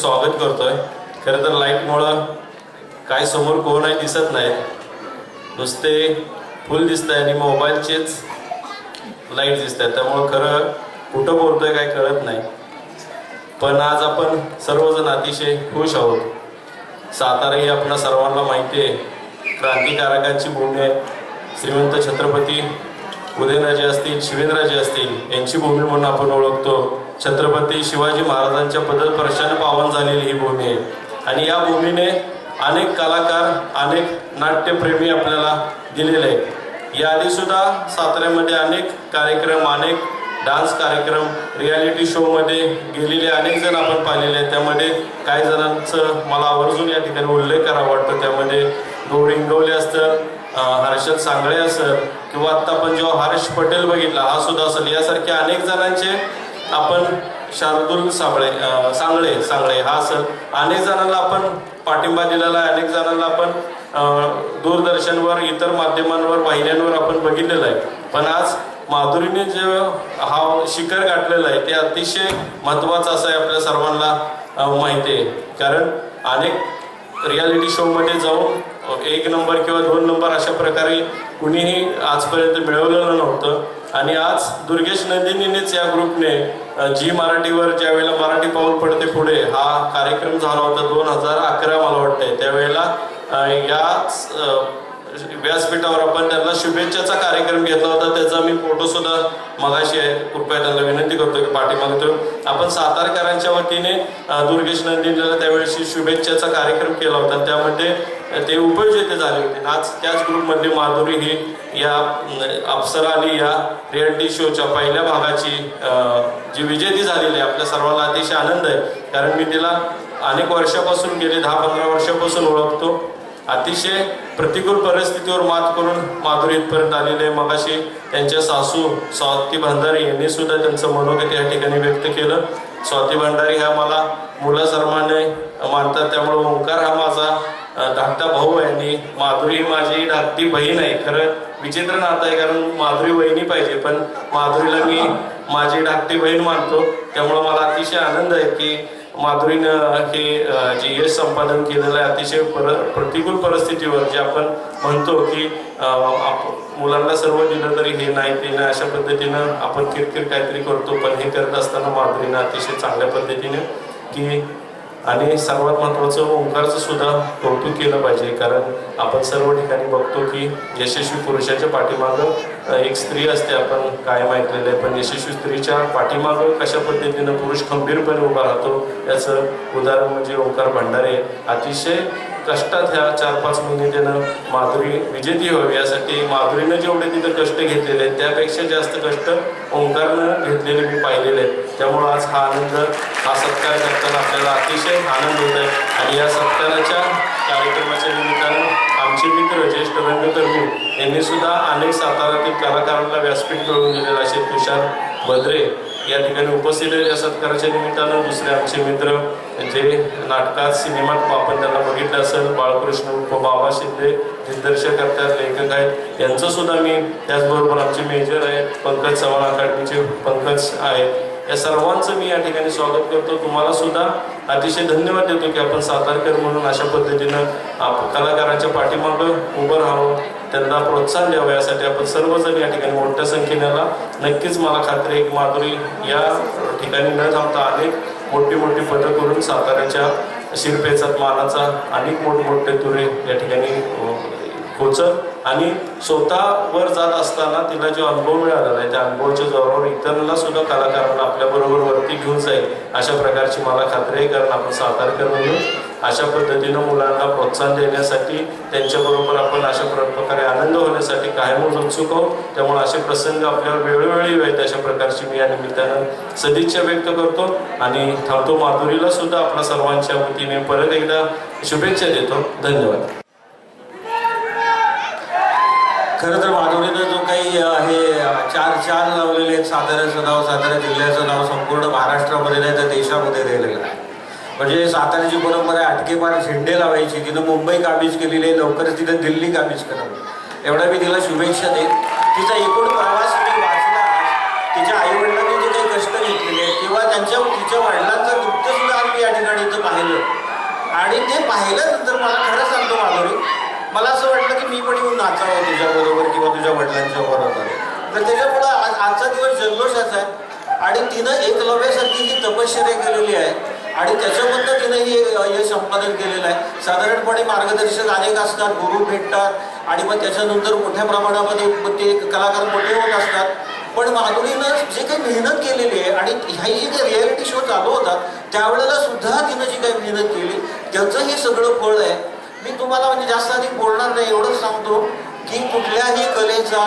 स्वागत करतोय. खरं तर लाईटमुळं काय समोर कोणही दिसत नाही. नुसते फुल दिसत आहे आणि मोबाईलचेच लाइट दिसत आहे त्यामुळं खरं कुठं बोलतोय काय कळत नाही. पण आज आपण सर्वजण अतिशय खुश आहोत. सातारा ही आपल्या सर्वांना माहिती आहे. क्रांतिकारकांची भूमी आहे. श्रीमंत छत्रपती उदयनराजे असतील शिवेंद्रराजे असतील यांची भूमी म्हणून आपण ओळखतो. छत्रपती शिवाजी महाराजांच्या पदस्पर्शाने पावन झालेली ही भूमी आहे. आणि या भूमीने अनेक कलाकार अनेक नाट्यप्रेमी आपल्याला दिलेले आहेत. याआधी सुद्धा साताऱ्यामध्ये अनेक कार्यक्रम अनेक डान्स कार्यक्रम रियालिटी शोमध्ये गेलेले अनेक जण आपण पाहिलेले आहेत. त्यामध्ये काही जणांचं मला आवर्जून या ठिकाणी उल्लेख करावा वाटतो. त्यामध्ये गौरी असतं हर्षद सांगळे असं किंवा आत्ता आपण जेव्हा हर्ष पटेल बघितला हा सुद्धा असेल. यासारख्या अनेक जणांचे आपण शार्दूल साबळे सांगळे सांगळे हा सण. अनेक जणांना आपण पाठिंबा दिलेला आहे अनेक जणांना आपण दूरदर्शनवर इतर माध्यमांवर वाहिन्यांवर आपण बघितलेलं आहे. पण आज माधुरीने जे हा शिखर गाठलेलं आहे ते अतिशय महत्त्वाचं असं आहे आपल्या सर्वांना माहिती आहे. कारण अनेक रियालिटी शोमध्ये जाऊन एक नंबर किंवा दोन नंबर अशा प्रकारे कुणीही आजपर्यंत मिळवलेलं नव्हतं. आणि आज दुर्गेश नंदिनीनेच या ग्रुपने जी मराठीवर ज्या वेळेला मराठी पाऊल पडते पुढे हा कार्यक्रम झाला होता दोन हजार अकरा मला वाटतंय. त्यावेळेला याच व्यासपीठावर आपण त्यांना शुभेच्छाचा कार्यक्रम घेतला होता. त्याचा मी फोटो सुद्धा मगाशी आहे. कृपया त्यांना विनंती करतो की पाठीमागतो आपण सातारकरांच्या वतीने दुर्गेश नंदिनीला त्यावेळेशी शुभेच्छाचा कार्यक्रम केला होता. त्यामध्ये ते उपयोजित झाले होते. आज त्याच ग्रुपमध्ये माधुरी ही या अं, अप्सरा अली या रियालिटी शोच्या पहिल्या भागाची जी विजेती झालेली आहे. आपल्या सर्वांना अतिशय आनंद आहे. कारण मी तिला अनेक वर्षापासून गेले दहा पंधरा वर्षापासून ओळखतो. अतिशय प्रतिकूल परिस्थितीवर मात करून माधुरी इथपर्यंत आलेले आहे. मगाशी त्यांच्या सासू स्वाती भंडारी यांनी सुद्धा त्यांचं मनोगत या ठिकाणी व्यक्त केलं. स्वाती भंडारी ह्या मला मुलासर्माने मानतात. त्यामुळे ओंकार हा माझा धाकटा भाऊ आहे आणि माधुरी माझी धाकटी बहीण आहे. खरं विचित्र नातं आहे कारण माधुरी बहिणी पाहिजे. पण माधुरीला मी माझी धाकटी बहीण मानतो. त्यामुळं मला अतिशय आनंद आहे की माधुरीनं हे जे यश संपादन केलेलं आहे अतिशय पर प्रतिकूल परिस्थितीवर जे आपण म्हणतो की आप- मुलांना सर्व दिलं तरी हे नाही ते नाही अशा पद्धतीनं आपण किरकिर काहीतरी करतो पण हे करत असताना माधुरीनं अतिशय चांगल्या पद्धतीने की आणि सर्वात महत्त्वाचं ओंकारचं सुद्धा कौतुक केलं पाहिजे कारण आपण सर्व ठिकाणी बघतो की यशस्वी पुरुषाच्या पाठीमागं एक स्त्री असते आपण कायम ऐकलेलं आहे. पण यशस्वी स्त्रीच्या पाठीमागं कशा पद्धतीनं पुरुष खंबीरपणे उभा राहतो याचं उदाहरण म्हणजे ओंकार भंडारे. अतिशय कष्टात ह्या चार पाच महिने त्यानं माधुरी विजेती व्हावी यासाठी माधुरीनं जेवढे तिथं कष्ट घेतलेले आहेत त्यापेक्षा जास्त कष्ट ओंकारनं घेतलेले मी पाहिलेले आहेत. त्यामुळं आज हा आनंद हा सत्कार करताना आपल्याला अतिशय आनंद होत आहे. आणि या सत्काराच्या कार्यक्रमाच्या निमित्तानं आमचे मित्र ज्येष्ठ रंगकर्मी यांनी सुद्धा अनेक सातारातील कलाकारांना व्यासपीठ मिळवून दिलेलं असे तुषार भद्रे या ठिकाणी उपस्थित आहेत. या सत्काराच्या निमित्तानं दुसरे आमचे मित्र जे नाटकात सिनेमात आपण त्यांना बघितलं असेल बाळकृष्ण उर्फ बाबा शिंदे दिग्दर्शक करतात लेखक आहेत. यांचं सुद्धा मी त्याचबरोबर आमचे मेजर आहेत पंकज चव्हाण अकादमीचे पंकज आहेत. या सर्वांचं मी या ठिकाणी स्वागत करतो. तुम्हाला सुद्धा अतिशय धन्यवाद देतो की आपण सातारकर म्हणून अशा पद्धतीनं आप कलाकारांच्या पाठीमागं उभं राहावं त्यांना प्रोत्साहन द्यावं यासाठी आपण सर्वजण या ठिकाणी मोठ्या संख्येने आला नक्कीच मला खात्री आहे की माधुरी या ठिकाणी न थांबता अनेक मोठी मोठी पदं करून साताऱ्याच्या शिरपेचा मानाचा अनेक मोठमोठे तुरे या ठिकाणी अं, आणि स्वतःवर जात असताना तिला जो अनुभव मिळालेला आहे त्या अनुभवाच्या जोरावर इतरांना सुद्धा कलाकारांना आपल्याबरोबर वरती घेऊन जाईल अशा प्रकारची मला खात्री आहे. कारण आपण सातारकर म्हणून अशा पद्धतीनं मुलांना प्रोत्साहन देण्यासाठी त्यांच्याबरोबर आपण अशा प्रकारे आनंद होण्यासाठी कायमच उत्सुक आहोत. त्यामुळे असे प्रसंग आपल्यावर वेळोवेळी येत अशा प्रकारची मी या निमित्तानं सदिच्छा व्यक्त करतो. आणि थांबतो माधुरीला सुद्धा आपल्या सर्वांच्या वतीने परत एकदा शुभेच्छा देतो. धन्यवाद. खरं तर माधुरीनं जो काही हे चार चार लावलेले आहेत साताऱ्याचं नाव सातारा जिल्ह्याचं नाव संपूर्ण महाराष्ट्रामध्ये नाही तर देशामध्ये दिलेलं आहे. म्हणजे साताऱ्याची परंपरा आहे अटकेपार झेंडे लावायची तिनं मुंबई काबीज केलेली आहे लवकरच तिनं दिल्ली काबीज करावी. एवढा मी तिला शुभेच्छा देईन. तिचा एकूण प्रवास मी वाचला तिच्या आईवडिलांनी जे काही कष्ट घेतलेले आहेत किंवा त्यांच्या तिच्या वडिलांचं नृत्य सुद्धा मी या ठिकाणी इथं पाहिलं. आणि ते पाहिल्यानंतर मला खरं सांगतो माधुरी मला असं वाटलं की मी पण येऊन नाचावं तुझ्याबरोबर किंवा तुझ्या वडिलांच्या बरोबर. तर त्याच्यामुळं आज आजचा दिवस जल्लोषाचा आहे. आणि तिनं एकलव्यासारखी ही तपश्चर्या केलेली आहे. आणि त्याच्यामधनं तिनं हे हे संपादन केलेलं आहे. साधारणपणे मार्गदर्शक अनेक असतात गुरु भेटतात. आणि मग त्याच्यानंतर मोठ्या प्रमाणामध्ये ते कलाकार मोठे होत असतात. पण माधुरीनं जे काही मेहनत केलेली आहे आणि ह्याही जे काही रियालिटी शो चालू होता त्यावेळेला सुद्धा तिनं जी काही मेहनत केली त्याचं हे सगळं फळ आहे. मी तुम्हाला म्हणजे जास्त अधिक बोलणार नाही एवढंच सांगतो की कुठल्याही कलेचा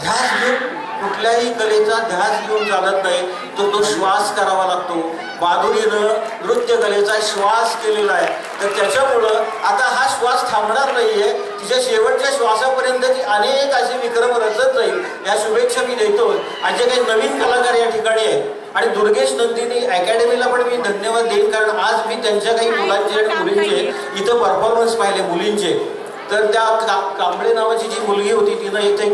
ध्यास घेऊन कुठल्याही कलेचा ध्यास घेऊन चालत नाही. तर तो श्वास करावा लागतो. माधुरीनं नृत्य कलेचा श्वास केलेला आहे. तर त्याच्यामुळं आता हा श्वास थांबणार नाहीये. तिच्या शेवटच्या श्वासापर्यंतची अनेक असे विक्रम रचत जाईल. या शुभेच्छा मी देतो आणि जे काही नवीन कलाकार या ठिकाणी आहेत आणि दुर्गेश नंदिनी अकॅडमीला पण मी धन्यवाद देईन कारण आज मी त्यांच्या काही मुलांचे आणि मुलींचे इथं परफॉर्मन्स पाहिले मुलींचे. तर त्या का कांबळे नावाची जी मुलगी होती तिनं इथे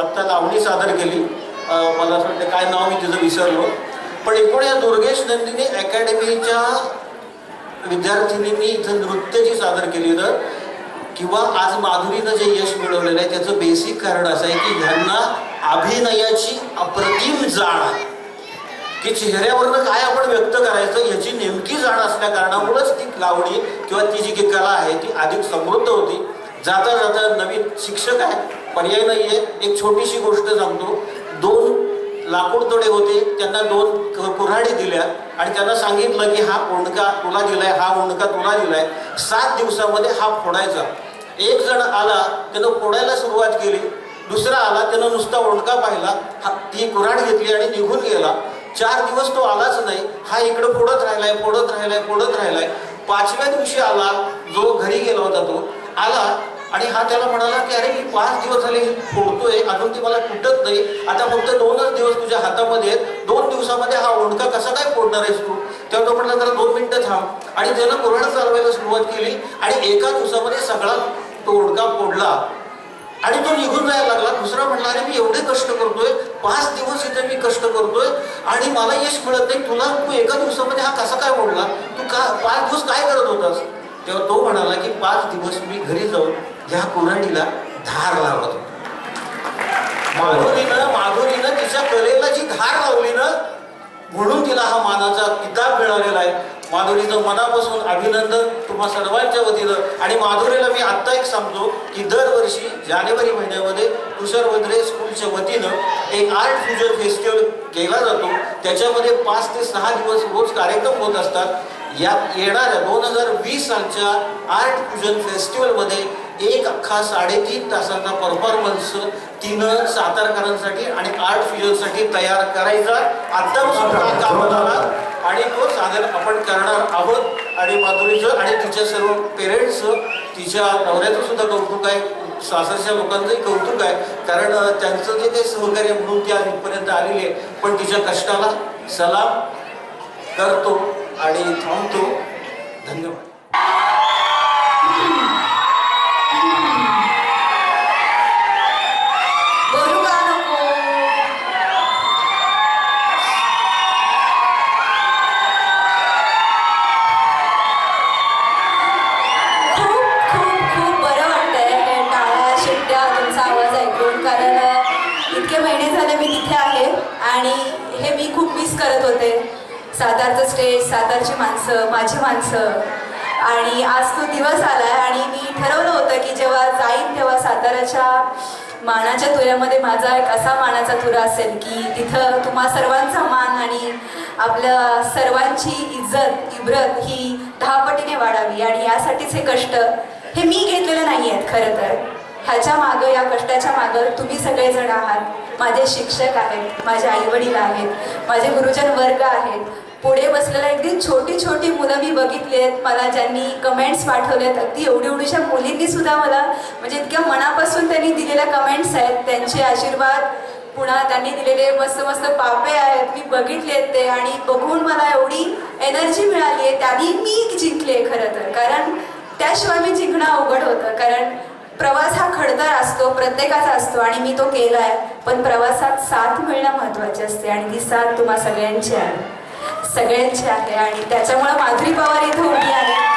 आत्ता लावणी सादर केली. मला असं वाटतं काय नाव मी तिचं विसरलो. पण एकूण या दुर्गेश नंदिनी अकॅडमीच्या विद्यार्थिनींनी इथं नृत्य जी सादर केली तर किंवा आज माधुरीनं जे यश मिळवलेलं आहे त्याचं बेसिक कारण असं आहे की ह्यांना अभिनयाची अप्रतिम आहे की चेहऱ्यावरनं काय आपण व्यक्त करायचं याची नेमकी जाण असल्या कारणामुळेच ती लावणी किंवा ती जी काही कला आहे ती अधिक समृद्ध होती. जाता जाता नवीन शिक्षक आहे पर्याय नाही आहे एक छोटीशी गोष्ट सांगतो. दोन लाकूड तोडे होते त्यांना दोन कुऱ्हाडी दिल्या आणि त्यांना सांगितलं की हा ओंडका तुला दिलाय हा ओंडका तुला दिलाय. सात दिवसामध्ये हा फोडायचा. एक जण आला त्यानं फोडायला सुरुवात केली. दुसरा आला त्यानं नुसता ओंडका पाहिला. हा ती कुऱ्हाड घेतली आणि निघून गेला. चार दिवस तो आलाच नाही. हा इकडं फोडत राहिलाय फोडत राहिलाय फोडत राहिलाय. पाचव्या दिवशी आला जो घरी गेला होता तो आला आणि हा त्याला म्हणाला की अरे मी पाच दिवस झाले फोडतोय अजून ती मला तुटत नाही. आता फक्त दोनच दिवस तुझ्या हातामध्ये आहेत. दोन दिवसामध्ये हा ओंडका कसा काय फोडणार आहेस तू? तेव्हा तो म्हटला जरा दोन मिनिटं थांब. आणि त्यानं कोरोना चालवायला सुरुवात केली आणि एका दिवसामध्ये सगळा तो ओंडका फोडला. आणि तो निघून जायला लागला. दुसरा म्हणला अरे मी एवढे कष्ट करतोय पाच दिवस इथे मी कष्ट करतोय आणि मला यश मिळत नाही. तुला तू एका दिवसामध्ये हा कसा काय मोडला? तू का पाच दिवस काय करत होतास? तेव्हा तो म्हणाला की पाच दिवस मी घरी जाऊन ह्या कुऱ्हाडीला धार लावत होतो. माधुरीनं माधुरीनं तिच्या कलेला जी धार लावली ना म्हणून तिला हा मानाचा किताब मिळालेला आहे. माधुरीचं मनापासून अभिनंदन तुम्हा सर्वांच्या वतीनं. आणि माधुरीला मी आत्ता एक सांगतो की दरवर्षी जानेवारी महिन्यामध्ये तुषार वद्रे स्कूलच्या वतीनं एक आर्ट फ्युजन फेस्टिवल केला जातो. त्याच्यामध्ये पाच ते सहा दिवस रोज कार्यक्रम होत असतात. या येणाऱ्या दोन हजार वीस सालच्या आर्ट फ्युजन फेस्टिवलमध्ये एक अख्खा साडेतीन तासाचा परफॉर्मन्स तिनं सातारकरांसाठी आणि आर्ट फ्युजनसाठी तयार करायचा. आत्तापासून कामात आला आणि तो सादर आपण करणार आहोत. आणि माधुरीचं आणि तिच्या सर्व पेरेंट्सचं तिच्या नवऱ्याचं सुद्धा कौतुक आहे. सासरच्या लोकांचंही कौतुक आहे. कारण त्यांचं जे काही सहकार्य म्हणून ती आज इथपर्यंत आलेली आहे. पण तिच्या कष्टाला सलाम करतो आणि थांबतो. धन्यवाद. सातारचं स्टेज सातारची माणसं माझी माणसं. आणि आज तो दिवस आलाय आणि मी ठरवलं होतं की जेव्हा जाईन तेव्हा साताराच्या मानाच्या तुऱ्यामध्ये माझा एक असा मानाचा तुरा असेल की तिथं तुम्हा सर्वांचा मान आणि आपल्या सर्वांची इज्जत इब्रत ही दहापटीने वाढावी आणि यासाठीच हे कष्ट हे मी घेतलेले नाही आहेत खरं तर. ह्याच्या मागं या कष्टाच्या मागं तुम्ही सगळेजण आहात. माझे शिक्षक आहेत माझे आईवडील आहेत माझे गुरुजन वर्ग आहेत. पुढे बसलेल्या अगदी छोटी छोटी मुलं मी बघितली आहेत. मला ज्यांनी कमेंट्स पाठवलेत अगदी एवढी एवढीशा मुलींनी सुद्धा मला म्हणजे इतक्या मनापासून त्यांनी दिलेल्या कमेंट्स आहेत. त्यांचे आशीर्वाद पुन्हा त्यांनी दिलेले मस्त मस्त पापे आहेत. मी बघितले आहेत ते आणि बघून मला एवढी एनर्जी मिळाली आहे. त्यांनी मी जिंकले खरं तर. कारण त्याशिवाय मी जिंकणं अवघड होतं. कारण प्रवास हा खडतर असतो प्रत्येकाचा असतो आणि मी तो केला आहे पण प्रवासात साथ मिळणं महत्त्वाचे असते आणि ती साथ तुम्हा सगळ्यांची आहे. सगळ्यांची आहे आणि त्याच्यामुळे माधुरी पवार इथं उभी आहे.